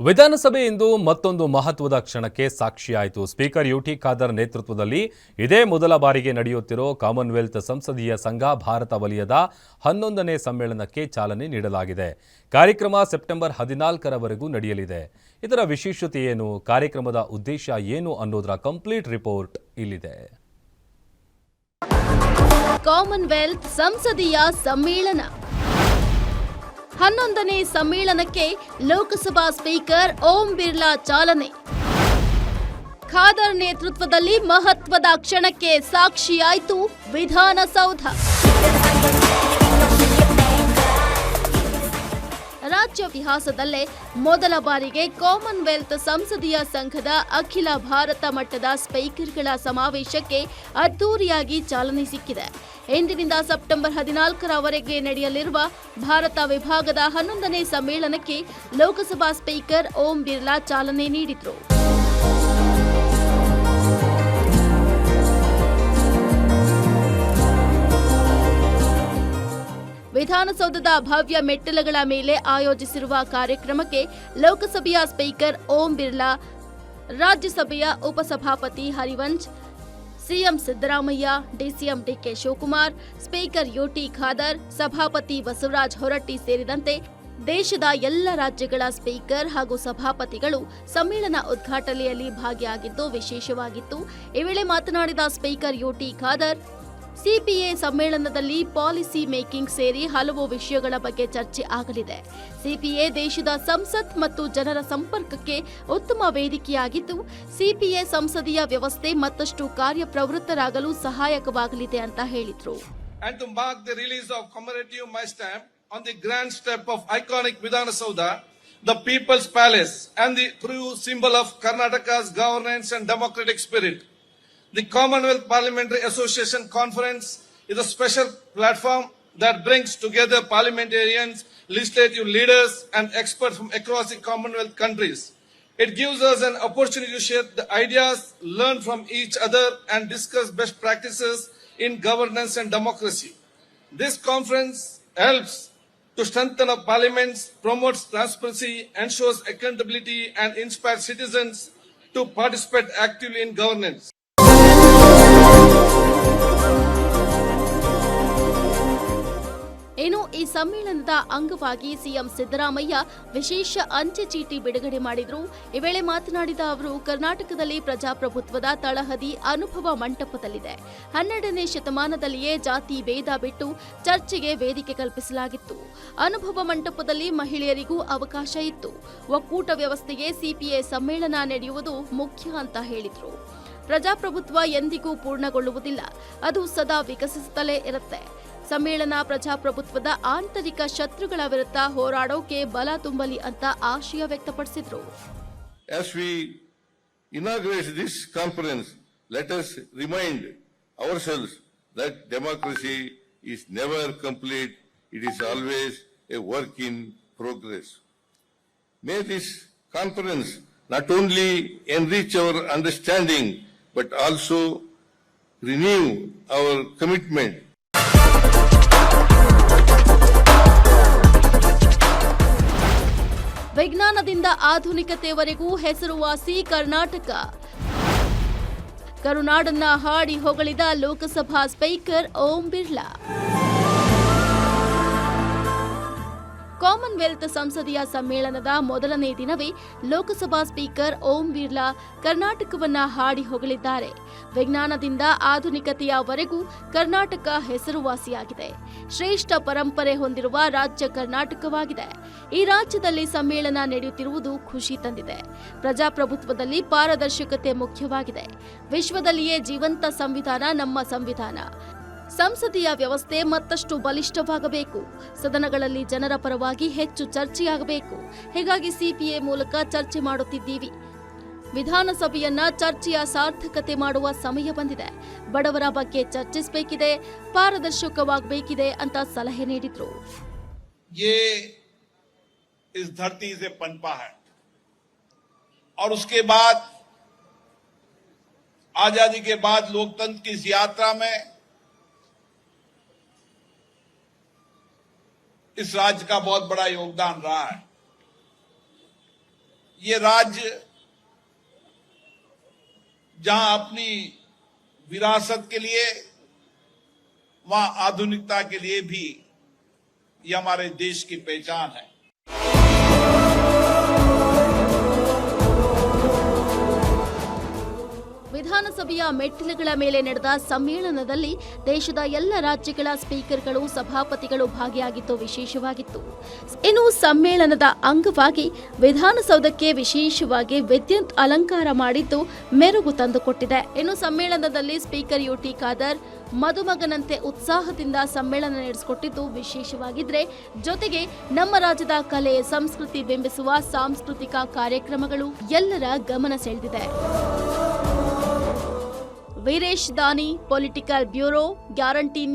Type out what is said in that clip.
ವಿಧಾನಸಭೆ ಇಂದು ಮತ್ತೊಂದು ಮಹತ್ವದ ಕ್ಷಣಕ್ಕೆ ಸಾಕ್ಷಿಯಾಯಿತು. ಸ್ಪೀಕರ್ ಯುಟಿ ಖಾದರ್ ನೇತೃತ್ವದಲ್ಲಿ ಇದೇ ಮೊದಲ ಬಾರಿಗೆ ನಡೆಯುತ್ತಿರೋ ಕಾಮನ್ವೆಲ್ತ್ ಸಂಸದೀಯ ಸಂಘ ಭಾರತ ವಲಯದ ಹನ್ನೊಂದನೇ ಸಮ್ಮೇಳನಕ್ಕೆ ಚಾಲನೆ ನೀಡಲಾಗಿದೆ. ಕಾರ್ಯಕ್ರಮ ಸೆಪ್ಟೆಂಬರ್ ಹದಿನಾಲ್ಕರವರೆಗೂ ನಡೆಯಲಿದೆ. ಇದರ ವಿಶೇಷತೆ ಏನು? ಕಾರ್ಯಕ್ರಮದ ಉದ್ದೇಶ ಏನು ಅನ್ನೋದರ ಕಂಪ್ಲೀಟ್ ರಿಪೋರ್ಟ್ ಇಲ್ಲಿದೆ. ಕಾಮನ್ವೆಲ್ತ್ ಸಂಸದೀಯ ಸಮ್ಮೇಳನ. ಹನ್ನೊಂದನೇ ಸಮ್ಮೇಳನಕ್ಕೆ ಲೋಕಸಭಾ ಸ್ಪೀಕರ್ ಓಂ ಬಿರ್ಲಾ ಚಾಲನೆ. ಖಾದರ್ ನೇತೃತ್ವದಲ್ಲಿ ಮಹತ್ವದ ಕ್ಷಣಕ್ಕೆ ಸಾಕ್ಷಿಯಾಯಿತು ವಿಧಾನಸೌಧ. ರಾಜ್ಯ ಇತಿಹಾಸದಲ್ಲೇ ಮೊದಲ ಬಾರಿಗೆ ಕಾಮನ್ವೆಲ್ತ್ ಸಂಸದೀಯ ಸಂಘದ ಅಖಿಲ ಭಾರತ ಮಟ್ಟದ ಸ್ಪೀಕರ್ಗಳ ಸಮಾವೇಶಕ್ಕೆ ಅದ್ದೂರಿಯಾಗಿ ಚಾಲನೆ ಸಿಕ್ಕಿದೆ. ಇಂದಿನಿಂದ ಸೆಪ್ಟೆಂಬರ್ ಹದಿನಾಲ್ಕರವರೆಗೆ ನಡೆಯಲಿರುವ ಭಾರತ ವಿಭಾಗದ ಹನ್ನೊಂದನೇ ಸಮ್ಮೇಳನಕ್ಕೆ ಲೋಕಸಭಾ ಸ್ಪೀಕರ್ ಓಂ ಬಿರ್ಲಾ ಚಾಲನೆ ನೀಡಿದರು. ವಿಧಾನಸೌಧದ ಭವ್ಯ ಮೆಟ್ಟಿಲುಗಳ ಮೇಲೆ ಆಯೋಜಿಸಿರುವ ಕಾರ್ಯಕ್ರಮಕ್ಕೆ ಲೋಕಸಭೆಯ ಸ್ಪೀಕರ್ ಓಂ ಬಿರ್ಲಾ, ರಾಜ್ಯಸಭೆಯ ಉಪಸಭಾಪತಿ Harivansh CM Siddaramaiah, DCM DK Shivakumar, speaker UT Khader, ಸಭಾಪತಿ ಬಸವರಾಜ್ ಹೊರಟ್ಟಿ ಸೇರಿದಂತೆ ದೇಶದ ಎಲ್ಲ ರಾಜ್ಯಗಳ ಸ್ಪೀಕರ್ ಹಾಗೂ ಸಭಾಪತಿಗಳು ಸಮ್ಮೇಳನ ಉದ್ಘಾಟನೆಯಲ್ಲಿ ಭಾಗಿಯಾಗಿದ್ದು ವಿಶೇಷವಾಗಿತ್ತು. ಈ ವೇಳೆ ಮಾತನಾಡಿದ speaker U T Khader CPA ಸಮ್ಮೇಳನದಲ್ಲಿ ಪಾಲಿಸಿ ಮೇಕಿಂಗ್ ಸೇರಿ ಹಲವು ವಿಷಯಗಳ ಬಗ್ಗೆ ಚರ್ಚೆ ಆಗಲಿದೆ ಸಿಪಿಎ ದೇಶದ ಸಂಸತ್ ಮತ್ತು ಜನರ ಸಂಪರ್ಕಕ್ಕೆ ಉತ್ತಮ ವೇದಿಕೆಯಾಗಿದ್ದು ಸಿಪಿಎ ಸಂಸದೀಯ ವ್ಯವಸ್ಥೆ ಮತ್ತಷ್ಟು ಕಾರ್ಯಪ್ರವೃತ್ತರಾಗಲು ಸಹಾಯಕವಾಗಲಿದೆ ಅಂತ ಹೇಳಿದ್ರು the People's Palace, and the true symbol of Karnataka's governance and democratic spirit. The Commonwealth Parliamentary Association Conference is a special platform that brings together parliamentarians, legislative leaders, and experts from across the Commonwealth countries. It gives us an opportunity to share the ideas, learn from each other, and discuss best practices in governance and democracy. This conference helps to strengthen our parliaments, promotes transparency, ensures accountability, and inspires citizens to participate actively in governance. ಇನ್ನು ಈ ಸಮ್ಮೇಳನದ ಅಂಗವಾಗಿ CM Siddaramaiah ವಿಶೇಷ ಅಂಚೆ ಚೀಟಿ ಬಿಡುಗಡೆ ಮಾಡಿದ್ರು. ಈ ವೇಳೆ ಮಾತನಾಡಿದ ಅವರು, ಕರ್ನಾಟಕದಲ್ಲಿ ಪ್ರಜಾಪ್ರಭುತ್ವದ ತಳಹದಿ ಅನುಭವ ಮಂಟಪದಲ್ಲಿದೆ. ಹನ್ನೆರಡನೇ ಶತಮಾನದಲ್ಲಿಯೇ ಜಾತಿ ಭೇದ ಬಿಟ್ಟು ಚರ್ಚೆಗೆ ವೇದಿಕೆ ಕಲ್ಪಿಸಲಾಗಿತ್ತು. ಅನುಭವ ಮಂಟಪದಲ್ಲಿ ಮಹಿಳೆಯರಿಗೂ ಅವಕಾಶ ಇತ್ತು. ಒಕ್ಕೂಟ ವ್ಯವಸ್ಥೆಗೆ ಸಿಪಿಎ ಸಮ್ಮೇಳನ ನಡೆಯುವುದು ಮುಖ್ಯ ಅಂತ ಹೇಳಿದ್ರು. ಪ್ರಜಾಪ್ರಭುತ್ವ ಎಂದಿಗೂ ಪೂರ್ಣಗೊಳ್ಳುವುದಿಲ್ಲ ಅದು ಸದಾ ವಿಕಸಿಸುತ್ತಲೇ ಇರುತ್ತೆ ಸಮ್ಮೇಳನ ಪ್ರಜಾಪ್ರಭುತ್ವದ ಆಂತರಿಕ ಶತ್ರುಗಳ ವಿರುದ್ಧ ಹೋರಾಡೋಕೆ ಬಲ ತುಂಬಲಿ ಅಂತ ಆಶಯ ವ್ಯಕ್ತಪಡಿಸಿದ್ರು this conference, let us remind ourselves that democracy is never complete, it is always a work in progress. May this conference not only enrich our understanding but also renew our commitment. ವಿಜ್ಞಾನದಿಂದ ಆಧುನಿಕತೆವರೆಗೂ ಹೆಸರುವಾಸಿ ಕರ್ನಾಟಕ. ಕರುನಾಡನ್ನ ಹಾಡಿ ಹೊಗಳಿದ Lok Sabha speaker Om Birla. Commonwealth ಸಂಸದೀಯ ಸಮ್ಮೇಳನದ ಮೊದಲನೇ ದಿನವೇ ಲೋಕಸಭಾ ಸ್ಪೀಕರ್ ಓಂ ಬಿರ್ಲಾ ಕರ್ನಾಟಕವನ್ನ ಹಾಡಿ ಹೊಗಳಿದ್ದಾರೆ. ವಿಜ್ಞಾನದಿಂದ ಆಧುನಿಕತೆಯವರೆಗೂ ಕರ್ನಾಟಕ ಹೆಸರುವಾಸಿಯಾಗಿದೆ. ಶ್ರೇಷ್ಠ ಪರಂಪರೆ ಹೊಂದಿರುವ ರಾಜ್ಯ ಕರ್ನಾಟಕವಾಗಿದೆ. ಈ ರಾಜ್ಯದಲ್ಲಿ ಸಮ್ಮೇಳನ ನಡೆಯುತ್ತಿರುವುದು ಖುಷಿ ತಂದಿದೆ. ಪ್ರಜಾಪ್ರಭುತ್ವದಲ್ಲಿ ಪಾರದರ್ಶಕತೆ ಮುಖ್ಯವಾಗಿದೆ. ವಿಶ್ವದಲ್ಲಿಯೇ ಜೀವಂತ ಸಂವಿಧಾನ ನಮ್ಮ ಸಂವಿಧಾನ. ಸಂಸದೀಯ ವ್ಯವಸ್ಥೆ ಮತ್ತಷ್ಟು ಬಲಿಷ್ಠವಾಗಬೇಕು ಸದನಗಳಲ್ಲಿ ಜನರ ಪರವಾಗಿ ಹೆಚ್ಚು ಚರ್ಚೆಯಾಗಬೇಕು ಹೀಗಾಗಿ ಸಿಪಿಎ ಮೂಲಕ ಚರ್ಚೆ ಮಾಡುತ್ತಿದ್ದೀವಿ ವಿಧಾನಸಭೆಯನ್ನ ಚರ್ಚೆಯ ಸಾರ್ಥಕತೆ ಮಾಡುವ ಸಮಯ ಬಂದಿದೆ ಬಡವರ ಬಗ್ಗೆ ಚರ್ಚಿಸಬೇಕಿದೆ ಪಾರದರ್ಶಕವಾಗಬೇಕಿದೆ ಅಂತ ಸಲಹೆ ನೀಡಿದ್ರು ये इस धरती से पनपा है और उसके बाद आजादी के बाद लोकतंत्र की इस यात्रा में इस राज्य का बहुत बड़ा योगदान रहा है। ये राज्य जहाँ अपनी विरासत के लिए, वहाँ आधुनिकता के लिए भी ये हमारे देश की पहचान है। ವಿಧಾನಸಭೆಯ ಮೆಟ್ಟಿಲುಗಳ ಮೇಲೆ ನಡೆದ ಸಮ್ಮೇಳನದಲ್ಲಿ ದೇಶದ ಎಲ್ಲ ರಾಜ್ಯಗಳ ಸ್ಪೀಕರ್ಗಳು, ಸಭಾಪತಿಗಳು ಭಾಗಿಯಾಗಿದ್ದು ವಿಶೇಷವಾಗಿತ್ತು. ಇನ್ನು ಸಮ್ಮೇಳನದ ಅಂಗವಾಗಿ ವಿಧಾನಸೌಧಕ್ಕೆ ವಿಶೇಷವಾಗಿ ವಿದ್ಯುತ್ ಅಲಂಕಾರ ಮಾಡಿದ್ದು ಮೆರುಗು ತಂದುಕೊಟ್ಟಿದೆ. ಇನ್ನು ಸಮ್ಮೇಳನದಲ್ಲಿ ಸ್ಪೀಕರ್ ಯುಟಿ ಖಾದರ್ ಮದುಮಗನಂತೆ ಉತ್ಸಾಹದಿಂದ ಸಮ್ಮೇಳನ ನಡೆಸಿಕೊಟ್ಟಿದ್ದು ವಿಶೇಷವಾಗಿದ್ರೆ, ಜೊತೆಗೆ ನಮ್ಮ ರಾಜ್ಯದ ಕಲೆ, ಸಂಸ್ಕೃತಿ ಬಿಂಬಿಸುವ ಸಾಂಸ್ಕೃತಿಕ ಕಾರ್ಯಕ್ರಮಗಳು ಎಲ್ಲರ ಗಮನ ಸೆಳೆದಿದೆ. वीरेश दानी पॉलिटिकल ब्यूरो गारंटी